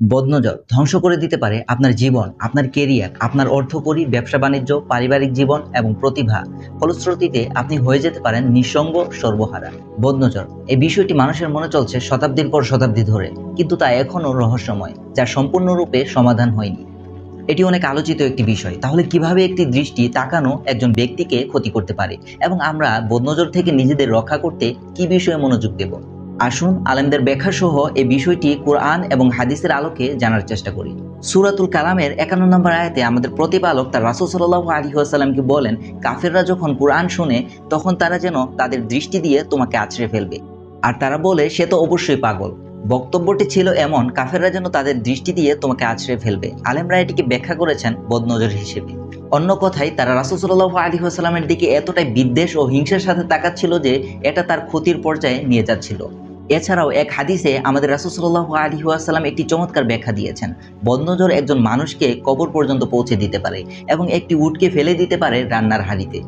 বদনজর ধ্বংস করে দিতে পারে আপনার জীবন, আপনার কেরিয়ার আপনার অর্থকরী, ব্যবসা, বাণিজ্য, পারিবারিক জীবন এবং প্রতিভা। ফলশ্রুতিতে আপনি হয়ে যেতে পারেন নিঃসঙ্গ সর্বহারা। বদনজর এই বিষয়টি মানুষের মনে চলছে শতাব্দীর পর শতাব্দী ধরে, কিন্তু তা এখনও রহস্যময়, যা সম্পূর্ণরূপে সমাধান হয়নি। এটি অনেক আলোচিত একটি বিষয়। তাহলে কীভাবে একটি দৃষ্টি তাকানো একজন ব্যক্তিকে ক্ষতি করতে পারে? এবং আমরা বদনজর থেকে নিজেদের রক্ষা করতে কি বিষয়ে মনোযোগ দেব? আসুন, আলেমদের ব্যাখ্যা সহ এই বিষয়টি কোরআন এবং হাদিসের আলোকে জানার চেষ্টা করি। সুরাতুল কালামের একান্ন নম্বর আয়াতে আমাদের প্রতিপালক তার রাসুল সাল্লাহ আলী বলেন, কাফেররা যখন কোরআন শুনে, তখন তারা যেন তাদের দৃষ্টি দিয়ে তোমাকে আছড়ে ফেলবে। আর তারা বলে, সে তো অবশ্যই পাগল। বক্তব্যটি ছিল এমন, কাফেররা যেন তাদের দৃষ্টি দিয়ে তোমাকে আছড়ে ফেলবে। আলেমরা এটিকে ব্যাখ্যা করেছেন বদনজর হিসেবে। অন্য কথায়, তারা রাসুসাল্লাহ আলী আসসালামের দিকে এতটাই বিদ্বেষ ও হিংসার সাথে তাকাচ্ছিল যে, এটা তার ক্ষতির পর্যায়ে নিয়ে যাচ্ছিল। এছাড়াও এক হাদিসে আমাদের রাসুসাল্লাহ আলী আসসালাম একটি চমৎকার ব্যাখ্যা দিয়েছেন, বদনজর একজন মানুষকে কবর পর্যন্ত পৌঁছে দিতে পারে এবং একটি উটকে ফেলে দিতে পারে রান্নার হাড়িতে।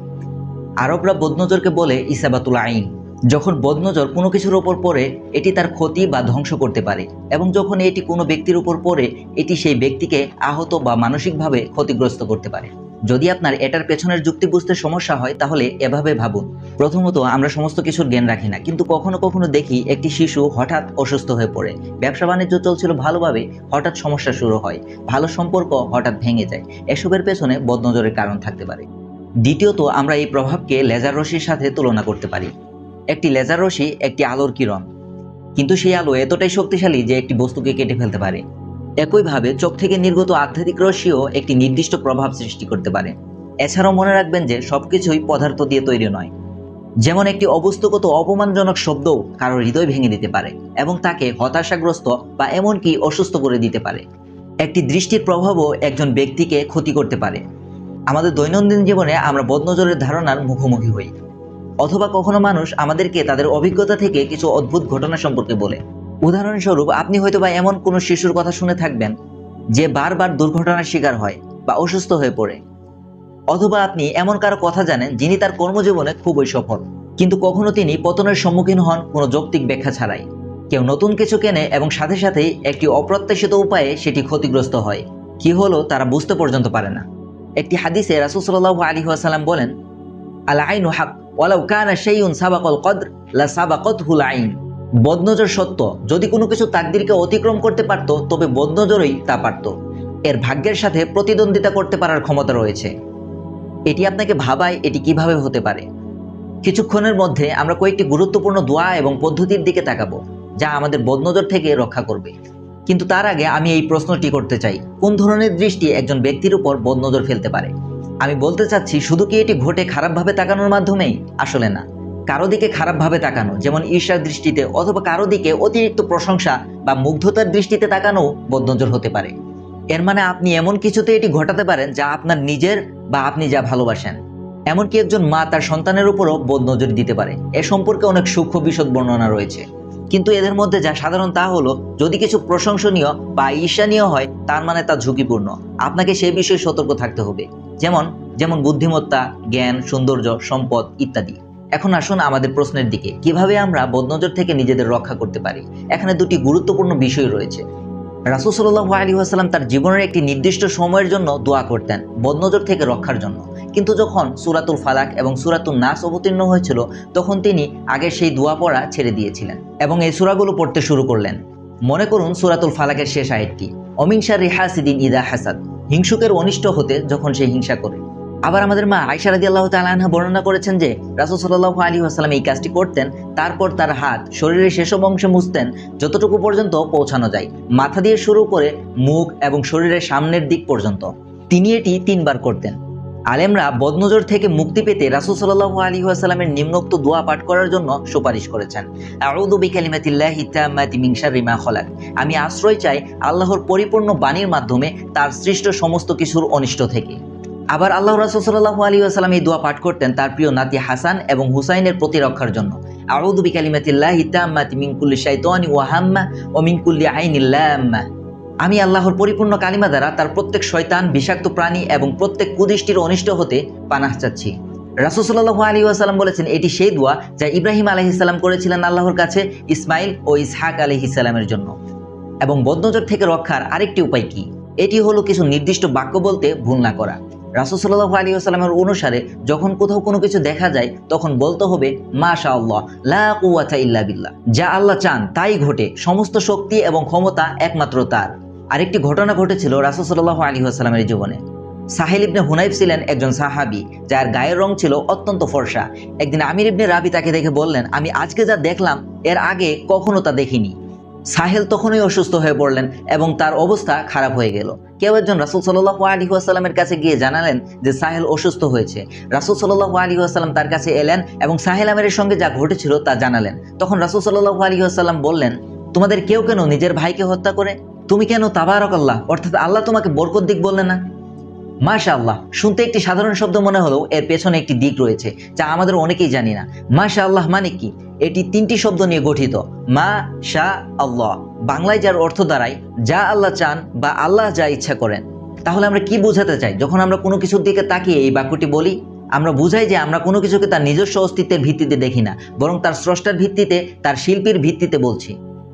আরবরা বদনজরকে বলে ইসাবাতুল আইন, যখন বদনজর কোনো কিছুর ওপর পড়ে, এটি তার ক্ষতি বা ধ্বংস করতে পারে এবং যখন এটি কোনো ব্যক্তির উপর পড়ে, এটি সেই ব্যক্তিকে আহত বা মানসিকভাবে ক্ষতিগ্রস্ত করতে পারে। যদি আপনার এটার পেছনের যুক্তি বুঝতে সমস্যা হয়, তাহলে এভাবে ভাবুন। প্রথমত, আমরা সমস্ত কিছুর জ্ঞান রাখি না, কিন্তু কখনো কখনো দেখি একটি শিশু হঠাৎ অসুস্থ হয়ে পড়ে। ব্যবসা বাণিজ্য চলছিল ভালোভাবে, হঠাৎ সমস্যা শুরু হয়। ভালো সম্পর্ক হঠাৎ ভেঙে যায়। এসবের পেছনে বদনজরের কারণ থাকতে পারে। দ্বিতীয়ত, আমরা এই প্রভাবকে লেজার রশ্মির সাথে তুলনা করতে পারি। একটি লেজার রশ্মি একটি আলোর কিরণ। কিন্তু সেই আলো এতটাই শক্তিশালী যে একটি বস্তুকে কেটে ফেলতে পারে। একইভাবে চোখ থেকে নির্গত আধ্যাত্মিক রশ্মিও একটি নির্দিষ্ট প্রভাব সৃষ্টি করতে পারে। এছাড়াও মনে রাখবেন যে সবকিছুই পদার্থ দিয়ে তৈরি নয়। যেমন একটি অবস্থাগত অপমানজনক শব্দও কারও হৃদয় ভেঙে দিতে পারে এবং তাকে হতাশাগ্রস্ত বা এমনকি অসুস্থ করে দিতে পারে। একটি দৃষ্টির প্রভাবও একজন ব্যক্তিকে ক্ষতি করতে পারে। আমাদের দৈনন্দিন জীবনে আমরা বদনজরের ধারণার মুখোমুখি হই। অথবা কখনো মানুষ আমাদেরকে তাদের অভিজ্ঞতা থেকে কিছু অদ্ভুত ঘটনা সম্পর্কে বলে। উদাহরণস্বরূপ, আপনি হয়তো বা এমন কোনো শিশুর কথা শুনে থাকবেন যে বারবার দুর্ঘটনার শিকার হয় বা অসুস্থ হয়ে পড়ে। অথবা আপনি এমন কারও কথা জানেন যিনি তার কর্মজীবনে খুবই সফল, কিন্তু কখনো তিনি পতনের সম্মুখীন হন কোনো যৌক্তিক ব্যাখ্যা ছাড়াই। কেউ নতুন কিছু কেনে এবং সাথে সাথেই একটি অপ্রত্যাশিত উপায়ে সেটি ক্ষতিগ্রস্ত হয়। কি হলো তারা বুঝতে পর্যন্ত পারে না। একটি হাদিসে রাসুসাল্লাহ আলী আসাল্লাম বলেন, আল আইন হাক, ওয়ালাউ কানা শাইউন সাবাকাল কদর, লা সাবাকাতহুল আইন। বদনজর সত্য। যদি কোনো কিছু তাকদিরকে অতিক্রম করতে পারত, তবে বদনজরই তা পারত। এর ভাগ্যের সাথে প্রতিদ্বন্দ্বিতা করতে পারার ক্ষমতা রয়েছে। এটি আপনাকে ভাবায় এটি কীভাবে হতে পারে। কিছুক্ষণের মধ্যে আমরা কয়েকটি গুরুত্বপূর্ণ দোয়া এবং পদ্ধতির দিকে তাকাবো, যা আমাদের বদনজর থেকে রক্ষা করবে। কিন্তু তার আগে আমি এই প্রশ্নটি করতে চাই, কোন ধরনের দৃষ্টি একজন ব্যক্তির উপর বদনজর ফেলতে পারে? আমি বলতে চাচ্ছি, শুধু কি এটি ঘটে খারাপভাবে তাকানোর মাধ্যমেই? আসলে না। কারও দিকে খারাপভাবে তাকানো, যেমন ঈর্ষার দৃষ্টিতে, অথবা কারও দিকে অতিরিক্ত প্রশংসা বা মুগ্ধতার দৃষ্টিতে তাকানো বদনজর হতে পারে। এর মানে আপনি এমন কিছুতে এটি ঘটাতে পারেন যা আপনার নিজের বা আপনি যা ভালোবাসেন। এমনকি একজন মা তার সন্তানের উপরও বদনজর দিতে পারে। এ সম্পর্কে অনেক সূক্ষ্ম বিশদ বর্ণনা রয়েছে। কিন্তু এদের মধ্যে যা সাধারণ তা হলো, যদি কিছু প্রশংসনীয় বা ঈর্ষানীয় হয়, তার মানে তা ঝুঁকিপূর্ণ। আপনাকে সেই বিষয়ে সতর্ক থাকতে হবে। যেমন যেমন বুদ্ধিমত্তা, জ্ঞান, সৌন্দর্য, সম্পদ ইত্যাদি। এখন আসুন আমাদের প্রশ্নের দিকে। কীভাবে আমরা বদনজর থেকে নিজেদের রক্ষা করতে পারি? এখানে দুটি গুরুত্বপূর্ণ বিষয় রয়েছে। রাসুল সাল্লাহ আলী আসাল্লাম তার জীবনের একটি নির্দিষ্ট সময়ের জন্য দোয়া করতেন, বদনজর থেকে রক্ষার জন্য। কিন্তু যখন সুরাতুল ফালাক এবং সুরাতুল নাস অবতীর্ণ হয়েছিল, তখন তিনি আগে সেই দোয়া পড়া ছেড়ে দিয়েছিলেন এবং এই সুরাগুলো পড়তে শুরু করলেন। মনে করুন সুরাতুল ফালাকের শেষ আয়াতটি অমিংসা রেহাসিদিন ইদা হাসাদ হিংসুকের অনিষ্ট হতে যখন সে হিংসা করে। আবার আমাদের মা আয়সা রাদি আল্লাহ তালাহা বর্ণনা করেছেন যে, রাসুল সাল্লাহ আলী আসসালাম এই কাজটি করতেন, তারপর তার হাত শরীরের সেসব অংশে মুছতেন, যতটুকু পর্যন্ত পৌঁছানো যায়, মাথা দিয়ে শুরু করে মুখ এবং শরীরের সামনের দিক পর্যন্ত। তিনি এটি তিনবার করতেন। আলেমরা বদনজর থেকে মুক্তি পেতে রাসুল সাল্লাহ আলী আসালামের নিম্নোক্ত দোয়া পাঠ করার জন্য সুপারিশ করেছেন। আমি আশ্রয় চাই আল্লাহর পরিপূর্ণ বাণীর মাধ্যমে তার সৃষ্ট সমস্ত কিছুর অনিষ্ট থেকে। আবার আল্লাহ রাসুল সাল্লাহ আলী আসালাম এই দোয়া পাঠ করতেন তার প্রিয় নাতি হাসান এবং হুসাইনের প্রতিরক্ষার জন্য। আউদু বিকালিমাতিল্লাহি তাম্মাতি মিন কুল্লি শাইতানি ওয়া হাম্মা ও মিন কুল্লি আইনিল লাম্মা। আমি আল্লাহর পরিপূর্ণ কালিমা দ্বারা তার প্রত্যেক শয়তান, বিষাক্ত প্রাণী এবং প্রত্যেক কুদৃষ্টির অনিষ্ট হতে পানাহ চাচ্ছি। রাসুসাল্লাহ আলী আসালাম বলেছেন, এটি সেই দোয়া যা ইব্রাহিম আলহিসাল্লাম করেছিলেন আল্লাহর কাছে ইসমাইল ও ইসহাক আলহিসাল্লামের জন্য। এবং বদনজর থেকে রক্ষার আরেকটি উপায় কি? এটি হলো কিছু নির্দিষ্ট বাক্য বলতে ভুল না করা। রাসুল সাল্লাহ আলী আসসালামের অনুসারে যখন কোথাও কোনো কিছু দেখা যায়, তখন বলতে হবে মাশা আল্লাহ লা কুয়াতা ইল্লা বিল্লাহ। যা আল্লাহ চান, তাই ঘটে। সমস্ত শক্তি এবং ক্ষমতা একমাত্র তার। আরেকটি ঘটনা ঘটেছিল রাসুল সাল্লাহ আলী আসসালামের জীবনে। সাহেল ইবনে হুনাইফ ছিলেন একজন সাহাবি, যার গায়ের রং ছিল অত্যন্ত ফর্সা। একদিন আমির ইবনে রাবি তাকে দেখে বললেন, আমি আজকে যা দেখলাম, এর আগে কখনো তা দেখিনি। সাহেল তখনই অসুস্থ হয়ে পড়লেন এবং তার অবস্থা খারাপ হয়ে গেল। কেউ একজন রাসুল সাল্লাহ আলী কাছে গিয়ে জানালেন যে সাহেল অসুস্থ হয়েছে। রাসুল সাল্লাহ আলী তার কাছে এলেন এবং সাহেল আমের সঙ্গে যা ঘটেছিল তা জানালেন। তখন রাসুল সাল্লাহ আলী বললেন, তোমাদের কেউ কেন নিজের ভাইকে হত্যা করে? তুমি কেন তাবারক আল্লাহ অর্থাৎ আল্লাহ তোমাকে বরকত দিক বললে না? মাশা আল্লাহ শুনতে একটি সাধারণ শব্দ মনে হলেও এর পেছনে একটি দিক রয়েছে, যা আমাদের অনেকেই জানি না। মাশা আল্লাহ মানে কি? এটি তিনটি শব্দ নিয়ে গঠিত। মা, শা, আল্লাহ। বাংলায় যার অর্থ দাঁড়ায়, যা আল্লাহ চান বা আল্লাহ যা ইচ্ছা করেন। তাহলে আমরা কি বোঝাতে চাই? যখন আমরা কোনো কিছুর দিকে তাকিয়ে এই বাক্যটি বলি, আমরা বুঝাই যে আমরা কোনো কিছুকে তার নিজস্ব অস্তিত্বের ভিত্তিতে দেখি না, বরং তার স্রষ্টার ভিত্তিতে, তার শিল্পীর ভিত্তিতে বলছি।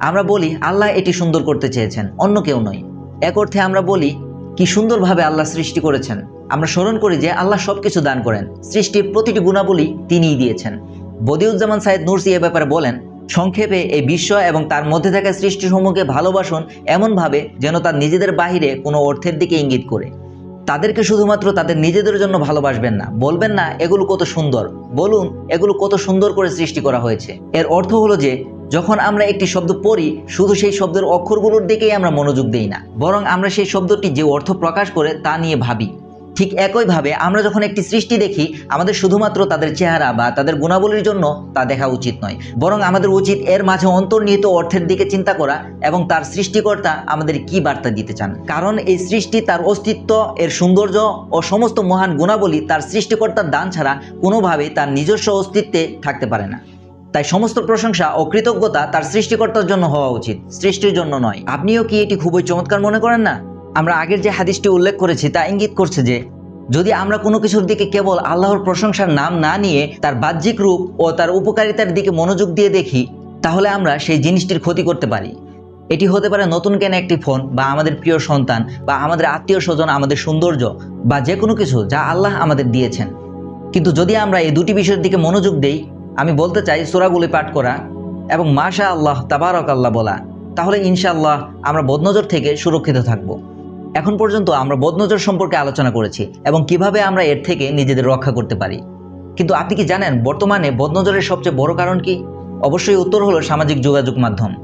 আমরা বলি, আল্লাহ এটি সুন্দর করতে চেয়েছেন, অন্য কেউ নয়। এক অর্থে আমরা বলি, কি সুন্দরভাবে আল্লাহ সৃষ্টি করেছেন। আমরা স্মরণ করি যে আল্লাহ সবকিছু দান করেন, সৃষ্টির প্রতিটি গুণাবলী তিনিই দিয়েছেন। বদিউজ্জামান সাইদ নুরসি এ ব্যাপারে বলেন, সংক্ষেপে এই বিশ্ব এবং তার মধ্যে থাকা সৃষ্টিসমূহকে ভালোবাসুন এমনভাবে যেন তার নিজেদের বাহিরে কোনো অর্থের দিকে ইঙ্গিত করে। তাদেরকে শুধুমাত্র তাদের নিজেদের জন্য ভালোবাসবেন না। বলবেন না, এগুলো কত সুন্দর। বলুন, এগুলো কত সুন্দর করে সৃষ্টি করা হয়েছে। এর অর্থ হলো যে, যখন আমরা একটি শব্দ পড়ি, শুধু সেই শব্দের অক্ষরগুলোর দিকেই আমরা মনোযোগ দেই না, বরং আমরা সেই শব্দটি যে অর্থ প্রকাশ করে তা নিয়ে ভাবি। ঠিক একইভাবে আমরা যখন একটি সৃষ্টি দেখি, আমাদের শুধুমাত্র তাদের চেহারা বা তাদের গুণাবলীর জন্য তা দেখা উচিত নয়। বরং আমাদের উচিত এর মাঝে অন্তর্নিহিত অর্থের দিকে চিন্তা করা এবং তার সৃষ্টিকর্তা আমাদের কি বার্তা দিতে চান। কারণ এই সৃষ্টি তার অস্তিত্ব, এর সৌন্দর্য ও সমস্ত মহান গুণাবলী তার সৃষ্টিকর্তার দান ছাড়া কোনোভাবেই তার নিজস্ব অস্তিত্বে থাকতে পারে না। তাই সমস্ত প্রশংসা ও কৃতজ্ঞতা তার সৃষ্টিকর্তার জন্য হওয়া উচিত, সৃষ্টির জন্য নয়। আপনিও কি এটি খুবই চমৎকার মনে করেন না? আমরা আগের যে হাদিসটি উল্লেখ করেছি, তা ইঙ্গিত করছে যে, যদি আমরা কোনো কিছুর দিকে কেবল আল্লাহর প্রশংসার নাম না নিয়ে তার বাহ্যিক রূপ ও তার উপকারিতার দিকে মনোযোগ দিয়ে দেখি, তাহলে আমরা সেই জিনিসটির ক্ষতি করতে পারি। এটি হতে পারে নতুন কেনা একটি ফোন বা আমাদের প্রিয় সন্তান বা আমাদের আত্মীয় স্বজন, আমাদের সৌন্দর্য বা যে কোনো কিছু যা আল্লাহ আমাদের দিয়েছেন। কিন্তু যদি আমরা এই দুটি বিষয়ের দিকে মনোযোগ দেই, আমি বলতে চাই সোরাগুলি পাঠ করা এবং মাশা আল্লাহ তাবারক আল্লাহ বলা, তাহলে ইনশাআল্লাহ আমরা বদনজর থেকে সুরক্ষিত থাকব। এখন পর্যন্ত আমরা বদনজর সম্পর্কে আলোচনা করেছি এবং কীভাবে আমরা এর থেকে নিজেদের রক্ষা করতে পারি। কিন্তু আপনি কি জানেন বর্তমানে বদনজরের সবচেয়ে বড় কারণ কি? অবশ্যই উত্তর হলো সামাজিক যোগাযোগ মাধ্যম।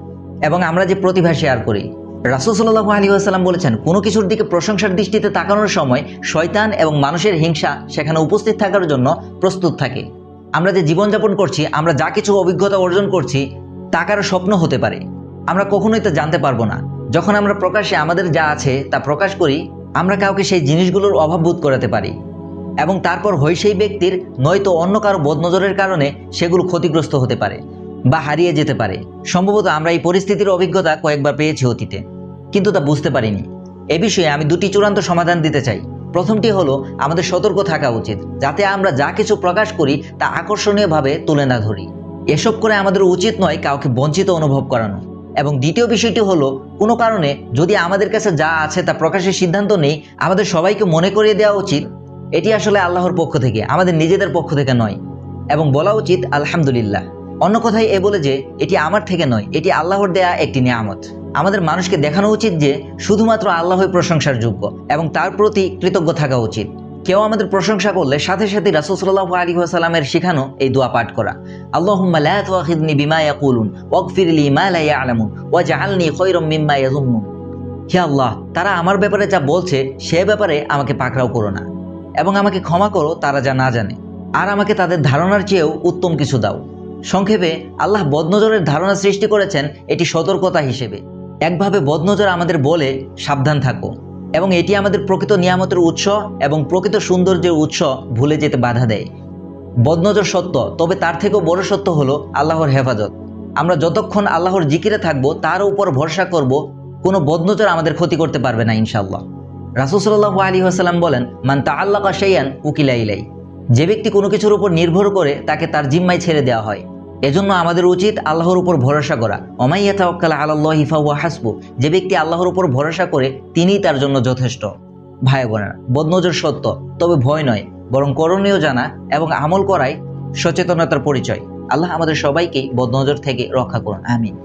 এবং আমরা যে প্রতিভা শেয়ার করি, রাসুল সাল্লাহ আলী আসাল্লাম বলেছেন, কোনো কিছুর দিকে প্রশংসার দৃষ্টিতে তাকানোর সময় শয়তান এবং মানুষের হিংসা সেখানে উপস্থিত থাকার জন্য প্রস্তুত থাকে। আমরা যে জীবনযাপন করছি, আমরা যা কিছু অভিজ্ঞতা অর্জন করছি, তা কারও স্বপ্ন হতে পারে। আমরা কখনোই তা জানতে পারব না। যখন আমরা প্রকাশ্যে আমাদের যা আছে তা প্রকাশ করি, আমরা কাউকে সেই জিনিসগুলোর অভাব বোধ করাতে পারি এবং তারপর হয় সেই ব্যক্তির নয়তো অন্য কারও বদনজরের কারণে সেগুলো ক্ষতিগ্রস্ত হতে পারে বা হারিয়ে যেতে পারে। সম্ভবত আমরা এই পরিস্থিতির অভিজ্ঞতা কয়েকবার পেয়েছি অতীতে, কিন্তু তা বুঝতে পারিনি। এ বিষয়ে আমি দুটি চূড়ান্ত সমাধান দিতে চাই। প্রথমটি হলো, আমাদের সতর্ক থাকা উচিত, যাতে আমরা যা কিছু প্রকাশ করি তা আকর্ষণীয়ভাবে তুলে না ধরি। এসব করে আমাদের উচিত নয় কাউকে বঞ্চিত অনুভব করানো। এবং দ্বিতীয় বিষয়টি হলো, কোনো কারণে যদি আমাদের কাছে যা আছে তা প্রকাশের সিদ্ধান্ত নেই, আমাদের সবাইকে মনে করিয়ে দেওয়া উচিত, এটি আসলে আল্লাহর পক্ষ থেকে, আমাদের নিজেদের পক্ষ থেকে নয়। এবং বলা উচিত, আলহামদুলিল্লাহ। অন্য কথায় এ বলে যে, এটি আমার থেকে নয়, এটি আল্লাহর দেয়া একটি নিয়ামত। আমাদের মানুষকে দেখানো উচিত যে, শুধুমাত্র আল্লাহই প্রশংসার যোগ্য এবং তার প্রতি কৃতজ্ঞ থাকা উচিত। কেউ আমাদের প্রশংসা করলে সাথে সাথে রাসুল সাল্লাহ আলী সাল্লামের শিখানো এই দোয়া পাঠ করা। আল্লাহুম্মা লা তুআখিযনি বিমা ইয়াকুলুন ওয়াগফির লি মা লা ইয়ালামুন ওয়াজআলনি খায়রাম হে আল্লাহ, তারা আমার ব্যাপারে যা বলছে সে ব্যাপারে আমাকে পাকড়াও করো না এবং আমাকে ক্ষমা করো, তারা যা না জানে। আর আমাকে তাদের ধারণার চেয়েও উত্তম কিছু দাও। সংক্ষেপে, আল্লাহ বদনজরের ধারণা সৃষ্টি করেছেন এটি সতর্কতা হিসেবে। একভাবে বদনজর আমাদের বলে সাবধান থাকো। এবং এটি আমাদের প্রকৃত নিয়ামতের উৎস এবং প্রকৃত সৌন্দর্যের উৎস ভুলে যেতে বাধা দেয়। বদনজর সত্য, তবে তার থেকেও বড় সত্য হলো আল্লাহর হেফাজত। আমরা যতক্ষণ আল্লাহর জিকিরে থাকব, তার উপর ভরসা করব, কোনো বদনজর আমাদের ক্ষতি করতে পারবে না ইনশাল্লাহ রাসুল সাল্লাহ আলী আসাল্লাম বলেন, মান তা আল্লাহ সেইয়ান উকিলা ইলাই যে ব্যক্তি কোনো কিছুর উপর নির্ভর করে তাকে তার জিম্মায় ছেড়ে দেওয়া হয়। এজন্য আমাদের উচিত আল্লাহর উপর ভরসা করা। অমাইয়া তাওয়াক্কাল আল্লাহ হিফা ওয়া হাসবু। যে ব্যক্তি আল্লাহর উপর ভরসা করে, তিনিই তার জন্য যথেষ্ট। ভাই বোনেরা, বদনজর সত্য, তবে ভয় নয়, বরং করণীয় জানা এবং আমল করাই সচেতনতার পরিচয়। আল্লাহ আমাদের সবাইকে বদনজর থেকে রক্ষা করুন, আমিন।